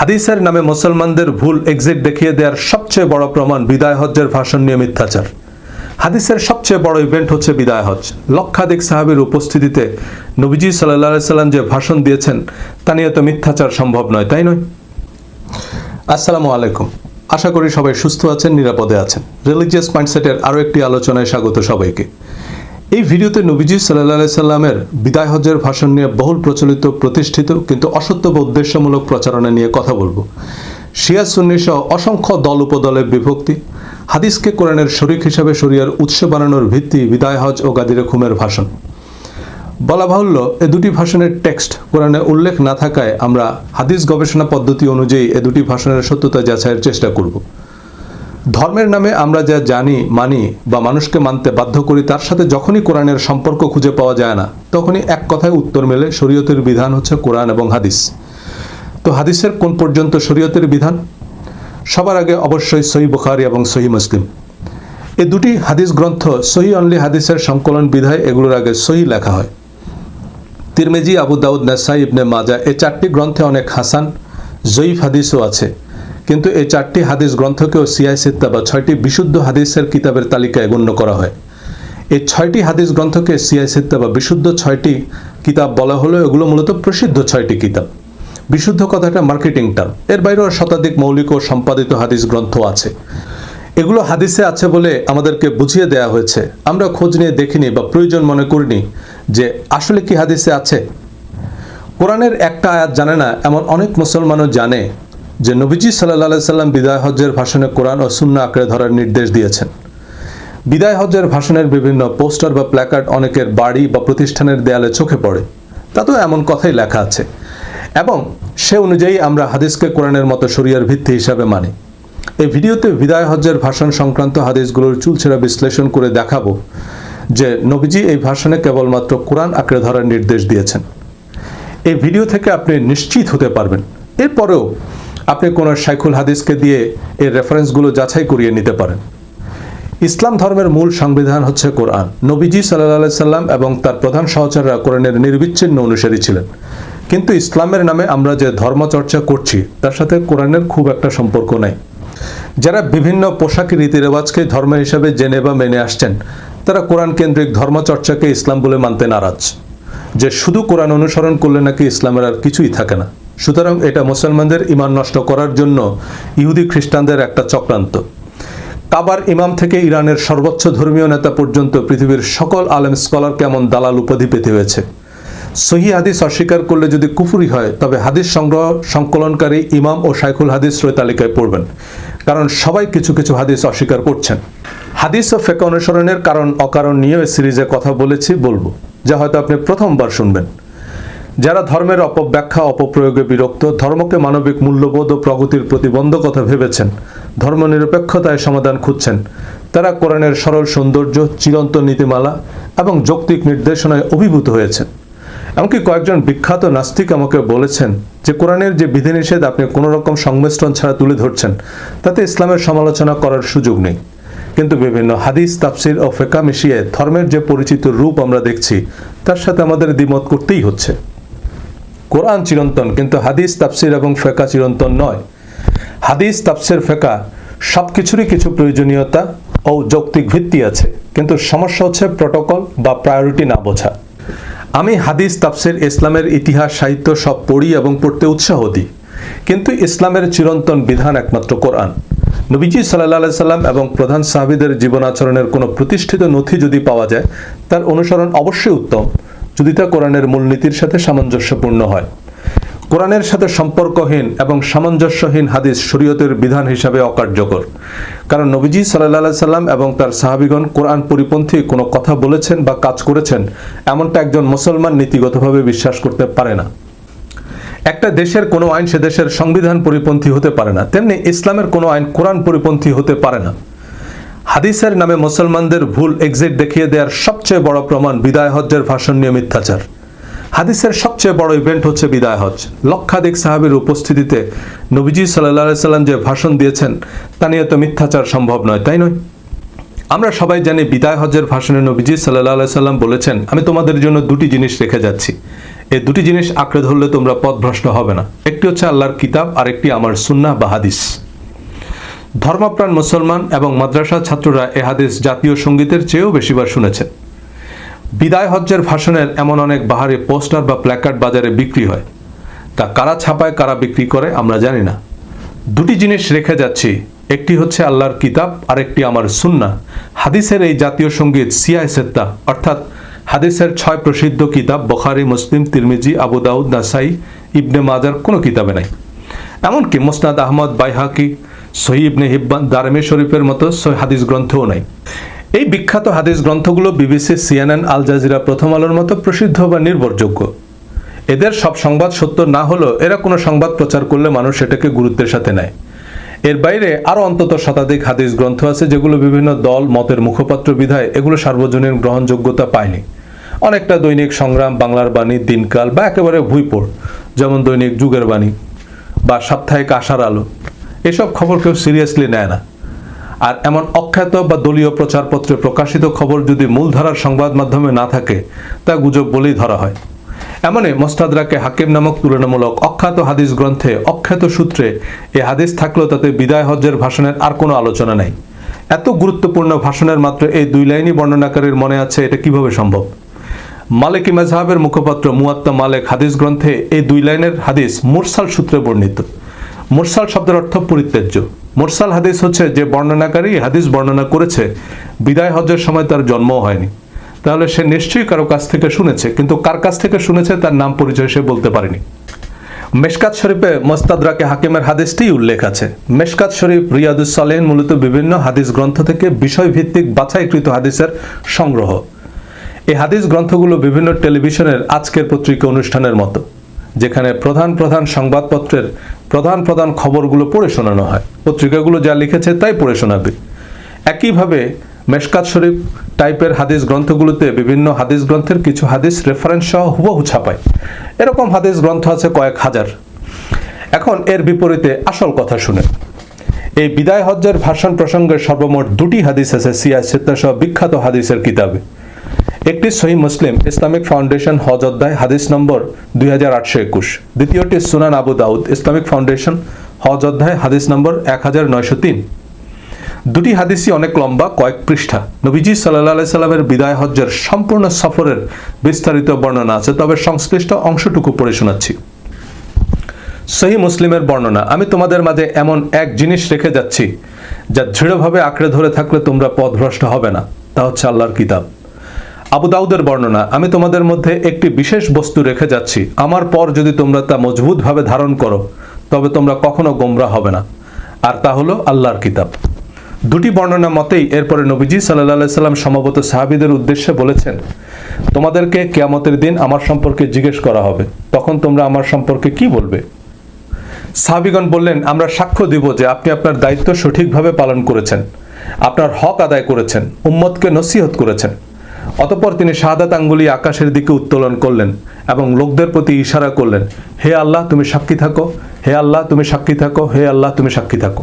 হাদিসের নামে মুসলমানদের ভুল এক্সিট দেখিয়ে দেওয়ার সবচেয়ে বড় প্রমাণ বিদায় হজ্জের ভাষণ নিয়ে মিথ্যাচার। হাদিসের সবচেয়ে বড় ইভেন্ট হচ্ছে বিদায় হজ লক্ষাধিক সাহাবির উপস্থিতিতে নবীজি সাল্লাহ সাল্লাম যে ভাষণ দিয়েছেন, তা নিয়ে তো মিথ্যাচার সম্ভব নয়, তাই নয়? আসসালামু আলাইকুম। আশা করি সবাই সুস্থ আছেন, নিরাপদে আছেন। রিলিজিয়াস মাইন্ডসেটের আরও একটি আলোচনায় স্বাগত সবাইকে। এই ভিডিওতে নবীজি সাল্লাহ সাল্লামের বিদায় হজ্জের ভাষণ নিয়ে বহুল প্রচলিত, প্রতিষ্ঠিত কিন্তু অসত্য বা উদ্দেশ্যমূলক প্রচারণা নিয়ে কথা বলব। শিয়া সুন্নি সহ অসংখ্য দল উপদলের বিভক্তি, হাদিসকে কোরআনের শরিক হিসাবে শরিয়ার উৎস বানানোর ভিত্তি বিদায় হজ ও গাদিরে খুমের ভাষণ। বলা বাহুল্য, এ দুটি ভাষণের টেক্সট কোরআনে উল্লেখ না থাকায় আমরা হাদিস গবেষণা পদ্ধতি অনুযায়ী এ দুটি ভাষণের সত্যতা যাচাইয়ের চেষ্টা করব। ধর্মের নামে আমরা যা জানি, মানি বা মানুষকে মানতে বাধ্য করি, তার সাথে যখনই কোরআনের সম্পর্ক খুঁজে পাওয়া যায় না, তখনই এক কথায় উত্তর মেলে, শরীয়তের বিধান হচ্ছে কোরআন এবং হাদিস। তো হাদিসের কোন পর্যন্ত শরীয়তের বিধান? সবার আগে অবশ্যই সহি বুখারি এবং সহি মুসলিম। এ দুটি হাদিস গ্রন্থ সহি অনলি হাদিসের সংকলন বিধায় এগুলোর আগে সহি লেখা হয়। তিরমেজি, আবু দাউদ, নাসাই, ইবনে মাজা এ চারটি গ্রন্থে অনেক হাসান, জয়ীফ হাদিসও আছে। কিন্তু এই চারটি হাদিস গ্রন্থকেও সিয়াই সিত্তা বা ছয়টি বিশুদ্ধ হাদিসের কিতাবের তালিকায় গণ্য করা হয়। এই ছয়টি হাদিস গ্রন্থকে সিয়াই সিত্তা বা বিশুদ্ধ ছয়টি কিতাব বলা হলো এগুলো মূলত প্রসিদ্ধ ছয়টি কিতাব। বিশুদ্ধ কথাটা মার্কেটিং টার্ম। এর বাইরেও শতাধিক মৌলিক ও সম্পাদিত হাদিস গ্রন্থ আছে। এগুলো হাদিসে আছে বলে আমাদেরকে বুঝিয়ে দেয়া হয়েছে। আমরা খোঁজ নিয়ে দেখিনি বা প্রয়োজন মনে করিনি যে আসলে কি হাদিসে আছে। কোরআনের একটা আয়াত জানে না, এমন অনেক মুসলমানও জানে যে নবীজি সাল্লাহ সাল্লাম বিদায় হজ্জের ভাষণে কোরআন ও শূন্য আঁকড়ে ধরার নির্দেশ দিয়েছেন। বিদায় হজ্জের ভাষণের বিভিন্ন পোস্টার বা প্ল্যাকার্ড অনেকের বাড়ি বা প্রতিষ্ঠানের দেয়ালে চোখে পড়ে। তাতেও এমন কথাই লেখা আছে। এবং সে অনুযায়ী আমরা হাদিসকে কোরআনের মতো শরিয়ার ভিত্তি হিসাবে মানি। এই ভিডিওতে বিদায় হজ্জের ভাষণ সংক্রান্ত হাদিসগুলোর চুলছেরা বিশ্লেষণ করে দেখাবো যে নবীজি এই ভাষণে কেবলমাত্র কোরআন আঁকড়ে ধরার নির্দেশ দিয়েছেন। এই ভিডিও থেকে আপনি নিশ্চিত হতে পারবেন। এরপরেও আপনি কোনো শাইখুল হাদিসকে দিয়ে এর রেফারেন্সগুলো যাচাই করিয়ে নিতে পারেন। ইসলাম ধর্মের মূল সংবিধান হচ্ছে কোরআন। নবীজি সাল্লাহ সাল্লাম এবং তার প্রধান সহচররা কোরআনের নির্বিচ্ছিন্ন অনুসারী ছিলেন। কিন্তু ইসলামের নামে আমরা যে ধর্মচর্চা করছি, তার সাথে কোরআনের খুব একটা সম্পর্ক নাই। যারা বিভিন্ন পোশাকি রীতিরেওয়াজকে ধর্ম হিসাবে জেনে বা মেনে আসছেন, তারা কোরআন কেন্দ্রিক ধর্মচর্চাকে ইসলাম বলে মানতে নারাজ। যে শুধু কোরআন অনুসরণ করলে নাকি ইসলামের আর কিছুই থাকে না। সুতরাং এটা মুসলমানদের ইমান নষ্ট করার জন্য ইহুদি খ্রিস্টানদের একটা চক্রান্ত। কাবার ইমাম থেকে ইরানের সর্বোচ্চ ধর্মীয় নেতা পর্যন্ত পৃথিবীর সকল আলেম স্কলার কেমন দালাল উপাধি পেতে হয়েছে? সহি হাদিস অস্বীকার করলে যদি কুফুরি হয়, তবে হাদিস সংগ্রহ, সংকলনকারী ইমাম ও শাইখুল হাদিস রয় তালিকায় পড়বেন, কারণ সবাই কিছু কিছু হাদিস অস্বীকার করছেন। হাদিস ও ফেকা অনুসরণের কারণ অকারণ নিয়ে ওই সিরিজে কথা বলেছি, বলব, যা হয়তো আপনি প্রথমবার শুনবেন। যারা ধর্মের অপব্যাখ্যা, অপপ্রয়োগে বিরক্ত, ধর্মকে মানবিক মূল্যবোধ ও প্রগতির প্রতিবন্ধকতা ভেবেছেন, ধর্মনিরপেক্ষতায় সমাধান খুঁজছেন। তারা কোরআনের সরল সৌন্দর্য, চিরন্ত নীতিমালা এবং যৌক্তিক নির্দেশনায় অভিভূত হয়েছেন। এমনকি কয়েকজন বিখ্যাত নাস্তিক আমাকে বলেছেন যে, কোরআনের যে বিধিনিষেধ আপনি কোনো রকম সংমিশ্রণ ছাড়া তুলে ধরছেন, তাতে ইসলামের সমালোচনা করার সুযোগ নেই। কিন্তু বিভিন্ন হাদিস, তাফসির ও ফেকা মিশিয়ে ধর্মের যে পরিচিত রূপ আমরা দেখছি, তার সাথে আমাদের দ্বিমত করতেই হচ্ছে। কোরআন চিরন্তন, কিন্তু হাদিস, তাফসির এবং ফেকা চিরন্তন নয়। হাদিস, তাফসির ফেকা সব কিছুরই কিছু প্রয়োজনীয়তা ও যৌক্তিক ভিত্তি আছে, কিন্তু সমস্যা হচ্ছে প্রটোকল বা প্রায়োরিটি না বোঝা। আমি হাদিস, তাফসির, ইসলামের ইতিহাস, সাহিত্য সব পড়ি এবং পড়তে উৎসাহ দিই, কিন্তু ইসলামের চিরন্তন বিধান একমাত্র কোরআন। নবীজি সাল্লাহ সাল্লাম এবং প্রধান সাহাবিদের জীবন আচরণের কোনো প্রতিষ্ঠিত নথি যদি পাওয়া যায়, তার অনুসরণ অবশ্যই উত্তম। যদি তা কোরআনের মূলনীতির সাথে সামঞ্জস্যপূর্ণ হয়। কোরআনের সাথে সম্পর্কহীন এবং সামঞ্জস্যহীন হাদিস শরীয়তের বিধান হিসাবে অকার্যকর। কারণ নবীজি সাল্লাহ সাল্লাম এবং তার সাহাবিগণ কোরআন পরিপন্থী কোনো কথা বলেছেন বা কাজ করেছেন, এমনটা একজন মুসলমান নীতিগতভাবে বিশ্বাস করতে পারে না। একটা দেশের কোনো আইন সে দেশের সংবিধান পরিপন্থী হতে পারে না, তেমনি ইসলামের কোনো আইন কোরআন পরিপন্থী হতে পারে না। হাদিসের নামে মুসলমানদের ভুল এক্সিট দেখিয়ে দেওয়ার সবচেয়ে বড় প্রমাণ বিদায় হজ্জের ভাষণ নিয়ে মিথ্যাচার। হাদিসের সবচেয়ে বড় ইভেন্ট হচ্ছে বিদায় হজ লক্ষাধিক সাহাবির উপস্থিতিতে নবীজি সাল্লাহ সাল্লাম যে ভাষণ দিয়েছেন, তা নিয়ে তো মিথ্যাচার সম্ভব নয়, তাই নয়? আমরা সবাই জানি বিদায় হজের ভাষণে নবীজি সাল্লাহ সাল্লাম বলেছেন, আমি তোমাদের জন্য দুটি জিনিস রেখে যাচ্ছি। এই দুটি জিনিস আঁকড়ে ধরলে তোমরা পথভ্রষ্ট হবে না। একটি হচ্ছে আল্লাহর কিতাব, আর একটি আমার সুন্না বা হাদিস। ধর্মপ্রাণ মুসলমান এবং মাদ্রাসা ছাত্ররা এ হাদিস জাতীয় সঙ্গীতের চেয়েও বেশিবার শুনেছেন। বিদায় হজ্জের ভাষণের এমন অনেক বাহারে পোস্টার বা প্ল্যাকার্ড বাজারে বিক্রি হয়। তা কারা ছাপায়, কারা বিক্রি করে, আমরা জানি না। দুটি জিনিস রেখে যাচ্ছি। একটি হচ্ছে আল্লাহর কিতাব আর একটি আমার সুন্না। হাদিসের এই জাতীয় সংগীত সিয়াই সেত্তা অর্থাৎ হাদিসের ছয় প্রসিদ্ধ কিতাব, বখারি, মুসলিম, তিরমিজি, আবু দাউদ, নাসাই, ইবনে মাজার, কোনো কিতাবে নাই। এমনকি মোসনাদ আহমদ বাইহাকি, সহি ইবনে হিব্বান, দারমে শরীফের মতো হাদিস গ্রন্থও নাই। এই বিখ্যাত হাদিস গ্রন্থগুলো বিবিসি, সিএনএন, আল জাজিরা প্রথম আলোর মতো প্রসিদ্ধ বা নির্ভরযোগ্য। এদের সব সংবাদ সত্য না হলেও এরা কোনো সংবাদ প্রচার করলে মানুষ সেটাকে গুরুত্বের সাথে নেয়। এর বাইরে আরও অন্তত শতাধিক হাদিস গ্রন্থ আছে যেগুলো বিভিন্ন দল, মতের মুখপাত্র বিধায় এগুলো সার্বজনীন গ্রহণযোগ্যতা পায়নি। অনেকটা দৈনিক সংগ্রাম, বাংলার বাণী, দিনকাল বা একেবারে ভুইপোড়, যেমন দৈনিক যুগের বাণী। বা সাপ্তাহিক আশার আলো। এসব খবর কেউ সিরিয়াসলি নেয় না। আর এমন অখ্যাত বা দলীয় প্রচারপত্রে প্রকাশিত খবর যদি মূলধারার সংবাদ মাধ্যমে না থাকে, তা গুজব বলেই ধরা হয়। এমনই মোস্তাদরাকে হাকিম নামক তুলনামূলক অখ্যাত হাদিস গ্রন্থে অখ্যাত সূত্রে এ হাদিস থাকলেও তাতে বিদায় হজ্জের ভাষণের আর কোনো আলোচনা নেই। এত গুরুত্বপূর্ণ ভাষণের মাত্র এই দুই লাইনই বর্ণনাকারীর মনে আছে এটা কীভাবে সম্ভব? মালিকি মেজহাবের মুখপাত্র মুয়াত্তা মালেক হাদিস গ্রন্থে এই দুই লাইনের হাদিস মুরসাল সূত্রে বর্ণিত। মুরসাল শব্দের অর্থ পরিত্যাজ্য। মুরসাল হাদিস হচ্ছে যে বর্ণনাকারী হাদিস বর্ণনা করেছে, বিদায় হজ্জের সময় তার জন্মও হয়নি। তাহলে সে নিশ্চয়ই কারও কাছ থেকে শুনেছে, কিন্তু কার কাছ থেকে শুনেছে তার নাম পরিচয় সে বলতে পারেনি। মেশকাত শরীফে মোস্তাদরাকে হাকিমের হাদিসটি উল্লেখ আছে। মেশকাত শরীফ রিয়াদুস মূলত বিভিন্ন হাদিস গ্রন্থ থেকে বিষয়ভিত্তিক বাছাইকৃত হাদিসের সংগ্রহ। এই হাদিস গ্রন্থগুলো বিভিন্ন টেলিভিশনের আজকের পত্রিকা অনুষ্ঠানের মতো, যেখানে প্রধান প্রধান সংবাদপত্রের প্রধান প্রধান খবরগুলো পড়ে শোনানো হয়। পত্রিকাগুলো যা লিখেছে তাই পড়ে শোনাবে। একইভাবে মেশকাত শরীফ টাইপের হাদিস গ্রন্থগুলোতে বিভিন্ন হাদিস গ্রন্থের কিছু হাদিস রেফারেন্স সহ হুবহু ছাপায়। এরকম হাদিস গ্রন্থ আছে কয়েক হাজার। এখন এর বিপরীতে আসল কথা শুনে। এই বিদায় হজ্জের ভাষণ প্রসঙ্গে সর্বমোট দুটি হাদিস আছে সিয়া সিত্তা সহ বিখ্যাত হাদিসের কিতাবে। একটি সহি মুসলিম ইসলামিক ফাউন্ডেশন হজ অধ্যায় হাদিস নম্বর দুই হাজার আটশো একুশ। দ্বিতীয়টি সুনান আবু দাউদ ইসলামিক ফাউন্ডেশন হজ অধ্যায় হাদিস নম্বর এক হাজার নয়শো তিন। দুটি হাদিসই অনেক লম্বা, কয়েক পৃষ্ঠা। নবীজি সাল্লাহ সাল্লামের বিদায় হজ্জের সম্পূর্ণ সফরের বিস্তারিত বর্ণনা আছে, তবে সংশ্লিষ্ট অংশটুকু পড়ে শোনাচ্ছি। সহি মুসলিমের বর্ণনা, আমি তোমাদের মাঝে এমন এক জিনিস রেখে যাচ্ছি, যা দৃঢ়ভাবে আঁকড়ে ধরে থাকলে তোমরা পথভ্রষ্ট হবে না। তা হচ্ছে আল্লাহর কিতাব। আবু দাউদের বর্ণনা, আমি তোমাদের মধ্যে একটি বিশেষ বস্তু রেখে যাচ্ছি। আমার পর যদি তোমরা তা মজবুতভাবে ধারণ করো, তবে তোমরা কখনো গোমরা হবে না। আর তা হলো আল্লাহর কিতাব। দুটি বর্ণনা মতেই এরপরে নবীজি সাল্লাহ সাল্লাম সম্ভবত সাহাবিদের উদ্দেশ্যে বলেছেন, তোমাদেরকে কেয়ামতের দিন আমার সম্পর্কে জিজ্ঞেস করা হবে। তখন তোমরা আমার সম্পর্কে কি বলবে? সাহাবিগণ বললেন, আমরা সাক্ষ্য দিব যে আপনি আপনার দায়িত্ব সঠিকভাবে পালন করেছেন। আপনার হক আদায় করেছেন। উম্মতকে নসিহত করেছেন। অতপর তিনি শাহাদাত আঙ্গুলি আকাশের দিকে উত্তোলন করলেন এবং লোকদের প্রতি ইশারা করলেন, হে আল্লাহ, তুমি সাক্ষী থাকো। হে আল্লাহ, তুমি সাক্ষী থাকো। হে আল্লাহ, তুমি সাক্ষী থাকো।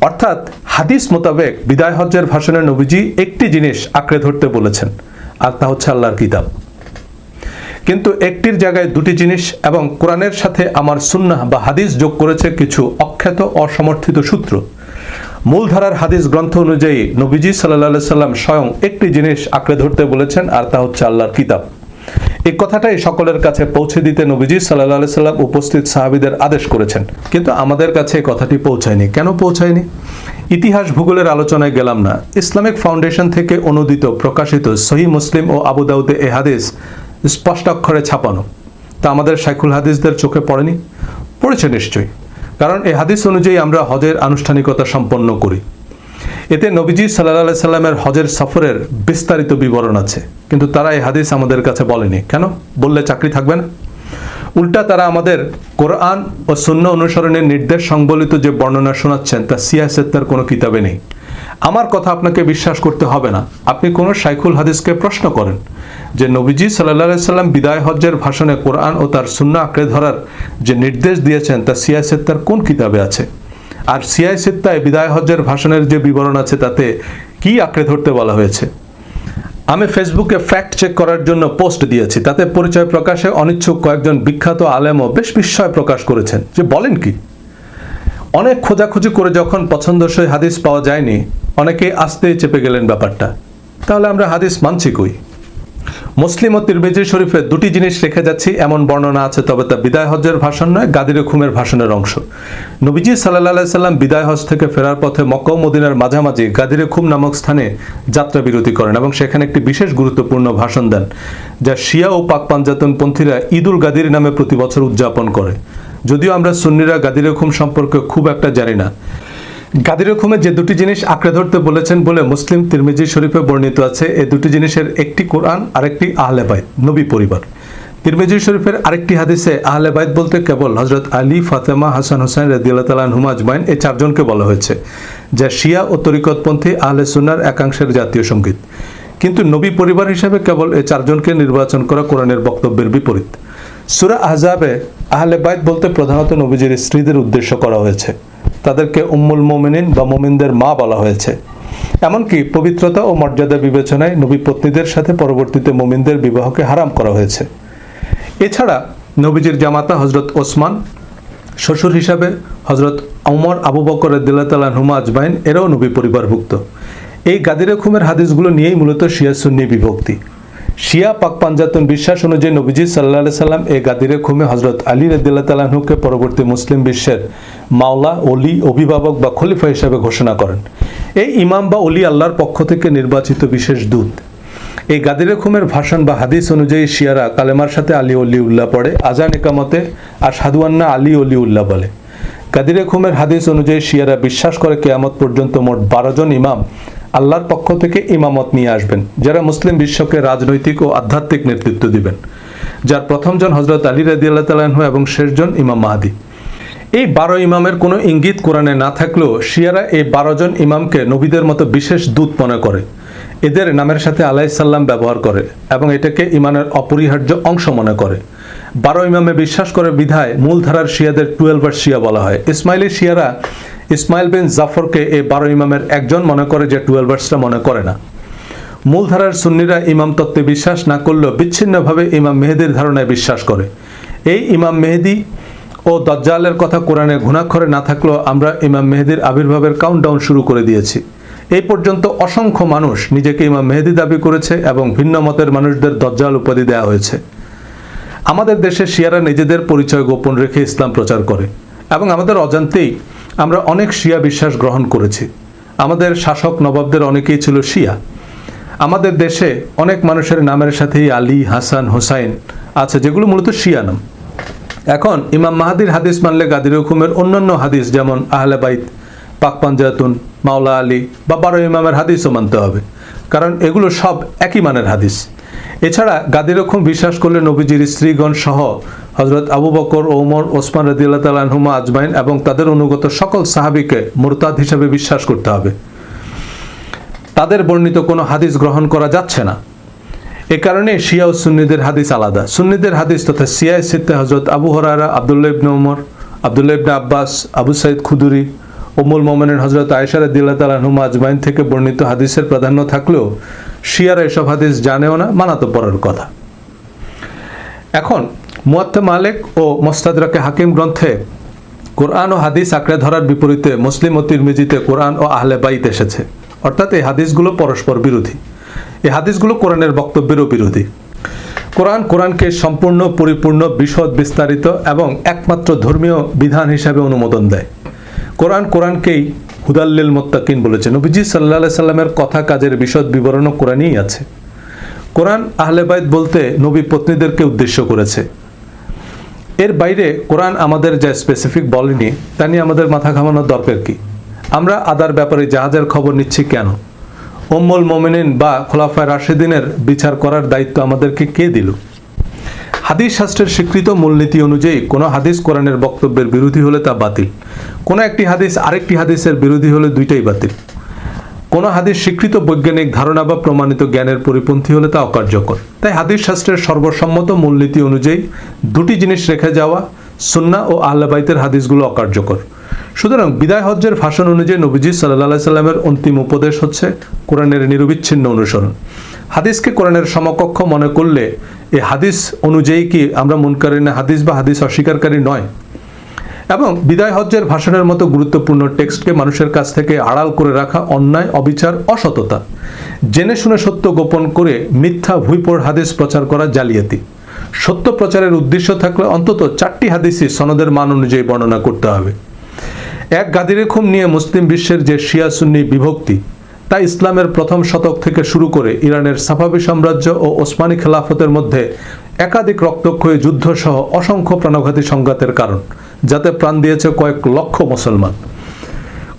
অর্থাৎ হাদিস মোতাবেক বিদায় হজ্জের ভাষণে নবীজি একটি জিনিস আঁকড়ে ধরতে বলেছেন, আর তা হচ্ছে আল্লাহর কিতাব। কিন্তু একটির জায়গায় দুটি জিনিস এবং কোরআনের সাথে আমার সুন্নাহ বা হাদিস যোগ করেছে কিছু অখ্যাত অসমর্থিত সূত্র। মূলধারার হাদিস গ্রন্থ অনুযায়ী নবীজি সাল্লাহ সাল্লাম স্বয়ং একটি জিনিস আঁকড়ে ধরতে বলেছেন, আর তা হচ্ছে আল্লাহর কিতাব। এই কথাটাই সকলের কাছে পৌঁছে দিতে নবীজি সাল্লাহ সাল্লাম উপস্থিত সাহাবিদের আদেশ করেছেন। কিন্তু আমাদের কাছে এই কথাটি পৌঁছায়নি। কেন পৌঁছায়নি? ইতিহাস ভূগোলের আলোচনায় গেলাম না। ইসলামিক ফাউন্ডেশন থেকে অনুদিত, প্রকাশিত সহি মুসলিম ও আবু দাউদে এ হাদিস স্পষ্ট অক্ষরে ছাপানো। তা আমাদের শাইখুল হাদিসদের চোখে পড়েনি? পড়েছে নিশ্চয়ই। কারণ এই হাদিস অনুযায়ী আমরা হজের আনুষ্ঠানিকতা সম্পন্ন করি। এতে নবীজি সাল্লাহ সাল্লামের হজের সফরের বিস্তারিত বিবরণ আছে। কিন্তু তারা এই হাদিস আমাদের কাছে বলেনি। কেন? বললে চাকরি থাকবে না। উল্টা তারা আমাদের কোরআন ও শূন্য অনুসরণের নির্দেশ সংবলিত যে বর্ণনা শোনাচ্ছেন, তা সিয়াসেত্তার কোনো কিতাবে নেই। আমার কথা আপনাকে বিশ্বাস করতে হবে না। আপনি কোনো শাইখুল হাদিসকে প্রশ্ন করেন। যে নবীজি সাল্লাহ সাল্লাম বিদায় হজ্জের ভাষণে কোরআন ও তার শূন্য আঁকড়ে ধরার যে নির্দেশ দিয়েছেন, তা সিয়াসেত্তার কোন কিতাবে আছে? আর সিয়াই সিত্তায় বিদায় হজ্জের ভাষণের যে বিবরণ আছে, তাতে কি আঁকড়ে ধরতে বলা হয়েছে? আমি ফেসবুকে ফ্যাক্ট চেক করার জন্য পোস্ট দিয়েছি, তাতে পরিচয় প্রকাশে অনিচ্ছুক কয়েকজন বিখ্যাত আলেমও বেশ বিস্ময় প্রকাশ করেছেন। যে বলেন কি? অনেক খোঁজাখুঁজি করে যখন পছন্দসই হাদিস পাওয়া যায়নি অনেকে আস্তেই চেপে গেলেন ব্যাপারটা। তাহলে আমরা হাদিস মানছি কই? মুসলিম ও তিরমিজি শরীফে দুটি জিনিস রেখে যাচ্ছি, এমন বর্ণনা আছে, তবে তা বিদায় হজ্জের ভাষণ নয়, গাদির খুমের ভাষণের অংশ। নবীজি সাল্লাহ সাল্লাম বিদায় হজ থেকে ফেরার পথে মক্কা মদিনার মাঝামাঝি গাদিরে খুম নামক স্থানে যাত্রা বিরতি করেন এবং সেখানে একটি বিশেষ গুরুত্বপূর্ণ ভাষণ দেন, যা শিয়া ও পাক পাঞ্জাতন পন্থীরা ঈদুল গাদির নামে প্রতি বছর উদযাপন করে। যদিও আমরা সুন্নিরা গাদিরে খুম সম্পর্কে খুব একটা জানি না গাদির খুমে যে দুটি জিনিস আঁকড়ে ধরতে বলেছেন বলে মুসলিম তিরমিজি শরীফে বর্ণিত আছে এই দুটি জিনিসের একটি কোরআন, আরেকটি আহলে বাইত, নবী পরিবার। তিরমিজি শরীফের আরেকটি হাদিসে আহলে বলতে কেবল হজরত আলী, ফাতেমা, হাসান হোসেন রদিয়াল্লাহ তালান হুমাজ বাইন এই চারজনকে বলা হয়েছে, যা শিয়া ও তরিকতপন্থী আহলে সুনার একাংশের জাতীয় সংগীত। কিন্তু নবী পরিবার হিসেবে কেবল এই চারজনকে নির্বাচন করা কোরআনের বক্তব্যের বিপরীত। সুরা আহজাবে আহলে বলতে প্রধানত নবীজির স্ত্রীদের উদ্দেশ্য করা হয়েছে। তাদেরকে উম্মুল মোমিনিন বা মোমিনদের মা বলা হয়েছে। এমনকি পবিত্রতা ও মর্যাদা বিবেচনায় নবী পত্নীদের সাথে পরবর্তীতে মোমিনদের বিবাহকে হারাম করা হয়েছে। এছাড়া নবীজির জামাতা হজরত ওসমান, শ্বশুর হিসাবে হজরত ওমর, আবু বকর দিল্লাতালা হুমা আজমাইন এরাও নবী পরিবারভুক্ত। এই গাদিরে খুমের হাদিসগুলো নিয়েই মূলত শিয়া সুন্নি বিভক্তি। শিয়া পাক পাঞ্জাতন বিশ্বাস অনুযায়ী নবীজি সাল্লাহ সাল্লাম এই গাদিরে খুমে হজরত আলী রদিল্লা তালাহুকে পরবর্তী মুসলিম বিশ্বের মাওলা অলি অভিভাবক বা খলিফা হিসাবে ঘোষণা করেন। এই ইমাম বা অলি আল্লাহর পক্ষ থেকে নির্বাচিত বিশেষ দূত। এই গাদিরে খুমের ভাষণ বা হাদিস অনুযায়ী শিয়ারা কালেমার সাথে আলী অলি উল্লাহ পড়ে, আজান একামতে আর সাধুয়ান্না আলী অলি উল্লাহ বলে। গাদিরে খুমের হাদিস অনুযায়ী শিয়ারা বিশ্বাস করে কেয়ামত পর্যন্ত মোট বারো জন ইমাম আল্লাহর পক্ষ থেকে ইমামত নিয়ে আসবেন, যারা মুসলিম বিশ্বকে রাজনৈতিক ও আধ্যাত্মিক নেতৃত্ব দিবেন, যার প্রথমজন হজরত আলী রাদি আল্লাহ তালাহ এবং শেষজন ইমাম মাহাদি। এই বারো ইমামের কোনো ইঙ্গিত কোরআনে না থাকলেও শিয়ারা এই বারো জন ইমামকে নবীদের মতো বিশেষ দূত মনে করে। এদের নামের সাথে আলাইসাল্লাম ব্যবহার করে এবং এটাকে ইমানের অপরিহার্য অংশ মনে করে। বারো ইমামে বিশ্বাস করে বিধায় মূলধারার শিয়াদের টুয়েলভার শিয়া বলা হয়। ইসমাইলি শিয়ারা ইসমাইল বিন জাফরকে এই বারো ইমামের একজন মনে করে যে টুয়েলভার্সটা মনে করে না। মূলধারার সুন্নিরা ইমাম তত্ত্বে বিশ্বাস না করলেও বিচ্ছিন্নভাবে ইমাম মেহেদির ধারণায় বিশ্বাস করে। এই ইমাম মেহেদি ও দজ্জালের কথা কোরআনে ঘুণাক্ষরে না থাকলেও আমরা ইমাম মেহেদির আবির্ভাবের কাউন্টডাউন শুরু করে দিয়েছি। এই পর্যন্ত অসংখ্য মানুষ নিজেকে ইমাম মেহেদি দাবি করেছে এবং ভিন্ন মতের মানুষদের দজ্জাল উপাধি দেওয়া হয়েছে। আমাদের দেশে শিয়ারা নিজেদের পরিচয় গোপন রেখে ইসলাম প্রচার করে এবং আমাদের অজান্তেই আমরা অনেক শিয়া বিশ্বাস গ্রহণ করেছি। আমাদের শাসক নবাবদের অনেকেই ছিল শিয়া। আমাদের দেশে অনেক মানুষের নামের সাথেই আলী, হাসান, হোসাইন আছে, যেগুলো মূলত শিয়া নাম। এখন ইমাম মাহাদির হাদিস মানলে গাদির হুকুমের অন্যান্য হাদিস যেমন আহলে বাইত, পাক পাঞ্জাতুন, মাওলা আলী বা বারো ইমামের হাদিসও মানতে হবে, কারণ এগুলো সব একই মানের হাদিস। এছাড়া গাদির বিশ্বাস করলে নবীজির স্ত্রীগণ সহ হজরত আবু বকর, ওমর, ওসমান রদিল্লা তালাহুমা আজমাইন এবং তাদের অনুগত সকল সাহাবিকে মোরতাদ হিসাবে বিশ্বাস করতে হবে। তাদের বর্ণিত কোনো হাদিস গ্রহণ করা যাচ্ছে না। এ কারণে শিয়া ও সুন্নিদের হাদিস আলাদা। সুন্নিদের হাদিস তথা সিয়াই সিদ্দে হজরত আবু হরারা আবদুল্লাহ ইবনে ওমর, আবদুল্লাহ ইবনে আব্বাস, আবু সাইদ খুদুরি ওমুল মোমেনের হজরত আয়সার দিল্লা তালাহুমা আজমাইন থেকে বর্ণিত হাদিসের প্রাধান্য থাকলেও শিয়ারা এসব হাদিস জানেও না মানাতো পড়ার কথা। এখন মুয়াত্তে মালিক ও মোস্তাদরাকে হাকিম গ্রন্থে কোরআন ও হাদিস আঁকড়ে ধরার বিপরীতে মুসলিম ও তিরমিজিতে কোরআন ও আহলে বাইত এসেছে। অর্থাৎ এই হাদিসগুলো পরস্পর বিরোধী। এই হাদিসগুলো কোরআনের বক্তব্যেরও বিরোধী। কোরআন কোরআনকে সম্পূর্ণ, পরিপূর্ণ, বিশদ, বিস্তারিত এবং একমাত্র ধর্মীয় বিধান হিসাবে অনুমোদন দেয়। কোরআন কোরআনকেই হুদাল্লিল মোত্তাকিন বলেছে। নবীজি সাল্লাহ সাল্লামের কথা, কাজের বিশদ বিবরণও কোরআনই আছে। কোরআন আহলেবায়ত বলতে নবী পত্নীদেরকে উদ্দেশ্য করেছে। এর বাইরে কোরআন আমাদের যা স্পেসিফিক বলেনি তা নিয়ে আমাদের মাথা ঘামানোর দরকার কি? আমরা আদার ব্যাপারে জাহাজের খবর নিচ্ছি কেন? ওম্মল মোমিনিন বা খোলাফায় রাশেদিনের বিচার করার দায়িত্ব আমাদেরকে কে দিল? হাদিস শাস্ত্রের স্বীকৃত মূলনীতি অনুযায়ী কোনো হাদিস কোরআনের বক্তব্যের বিরোধী হলে তা বাতিল। কোনো একটি হাদিস আরেকটি হাদিসের বিরোধী হলে দুইটাই বাতিল। কোনো হাদিস স্বীকৃত বৈজ্ঞানিক ধারণা বা প্রমাণিত জ্ঞানের পরিপন্থী হলে তা অকার্যকর। তাই হাদিস শাস্ত্রের সর্বসম্মত মূলনীতি অনুযায়ী দুটি জিনিস রেখে যাওয়া সুন্না ও আহলাবাইতের হাদিসগুলো অকার্যকর। সুতরাং বিদায় হজ্জের ভাষণ অনুযায়ী নবীজি সাল্লাহ সাল্লামের অন্তিম উপদেশ হচ্ছে কোরআনের নিরবিচ্ছিন্ন অনুসরণ। হাদিসকে কোরআনের সমকক্ষ মনে করলে এই হাদিস অনুযায়ী কি আমরা মুনকারিনা হাদিস বা হাদিস অস্বীকারী নয়? এবং বিদায় হজ্জের ভাষণের মতো গুরুত্বপূর্ণ টেক্সটকে মানুষের কাছ থেকে আড়াল করে রাখা অন্যায়, অবিচার, অসততা। জেনে শুনে সত্য গোপন করে মিথ্যা ভুইপোর হাদিস প্রচার করা জালিয়াতি। সত্য প্রচারের উদ্দেশ্য থাকলে অন্তত চারটি হাদিসই সনদের মান অনুযায়ী বর্ণনা করতে হবে। এক গাদিরে খুম নিয়ে মুসলিম বিশ্বের যে শিয়া সুন্নি বিভক্তি, তা ইসলামের প্রথম শতক থেকে শুরু করে ইরানের সাফাবি সাম্রাজ্য ও ওসমানী খেলাফতের মধ্যে একাধিক রক্তক্ষয়ী যুদ্ধ সহ অসংখ্য প্রাণঘাতী সংঘাতের কারণ। যাতে প্রাণ দিয়েছে কয়েক লক্ষ মুসলমান।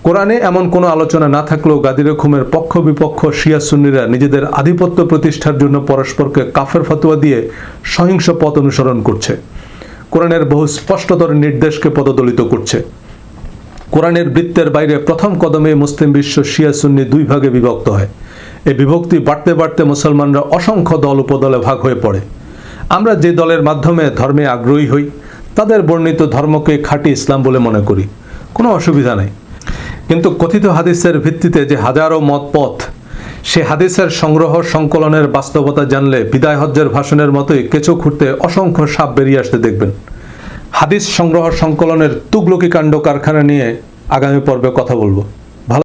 কোরআনে এমন কোনো আলোচনা না থাকলেও গাদির খুমের পক্ষ বিপক্ষ শিয়া সুন্নিরা নিজেদের আধিপত্য প্রতিষ্ঠার জন্য পরস্পরকে কাফের ফতোয়া দিয়ে সহিংস পথ অনুসরণ করছে। কোরআনের বহু স্পষ্টতর নির্দেশকে পদদলিত করছে। কোরআনের বৃত্তের বাইরে প্রথম কদমে মুসলিম বিশ্ব শিয়া সুন্নি দুই ভাগে বিভক্ত হয়। এই বিভক্তি বাড়তে বাড়তে মুসলমানরা অসংখ্য দল উপদলে ভাগ হয়ে পড়ে। আমরা যে দলের মাধ্যমে ধর্মে আগ্রহী হই তাদের বর্ণিত ধর্মকে খাঁটি ইসলাম বলে মনে করি। কোনো অসুবিধা নেই। কিন্তু কথিত হাদিসের ভিত্তিতে যে হাজারো মত পথ সে হাদিসের সংগ্রহ সংকলনের বাস্তবতা জানলে বিদায় হজ্জের ভাষণের মতোই কেঁচো খুঁড়তে অসংখ্য সাপ বেরিয়ে আসতে দেখবেন। হাদিস সংগ্রহ সংকলনের তুগলকি কাণ্ড কারখানা নিয়ে আগামী পর্বে কথা বলব।